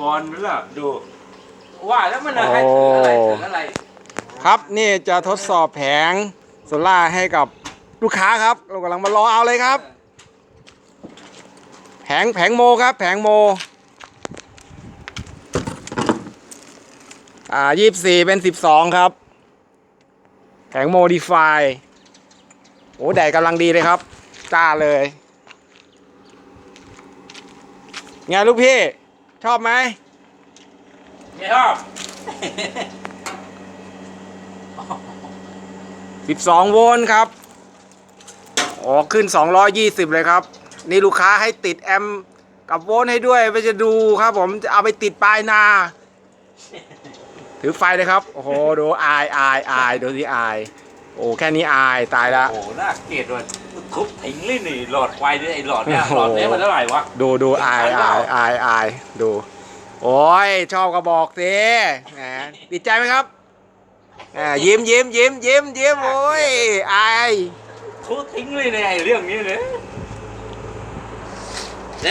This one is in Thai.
วอนนั่นแหละดูว่าแล้วมันอะไรถืออะไรถืออะไรครับนี่จะทดสอบแผงโซล่าร์ให้กับลูกค้าครับ เรากำลังมารอเอาเลยครับ แผงแผงโมครับ แผงโม อ่ายี่สิบสี่เป็นสิบสองครับ แผงโมดีไฟโอ้แดดกำลังดีเลยครับ จ้าเลย ไงลูกพี่ ชอบไหมไม่ชอบ12โวลต์ครับอ๋อขึ้น 220 เลยครับ นี่ลูกค้าให้ติดแอมป์กับโวลต์ให้ด้วยไปจะดูครับ ผมจะเอาไปติดปลายนา ถือไฟเลยครับ โอ้โห ดูอายอายอายดูสิอาย โอ้แค่นี้อายตายละ โอ้โหน่าเกลียดว่ะทุบทิ้งเลยนี่หลอดไฟด้วยไอ้หลอดเนี่ยโอ้โหหลอดเนี้มันเท่าไหร่วะ ดูดูอายอายอายอายดู โอ้ยชอบก็บอกสิแหมติดใจไหมครับแหมยิ้มยิ้มยิ้มยิ้มยิ้มโอ้ยอายทุบทิ้งเลยในไอ้เรื่องนี้เลย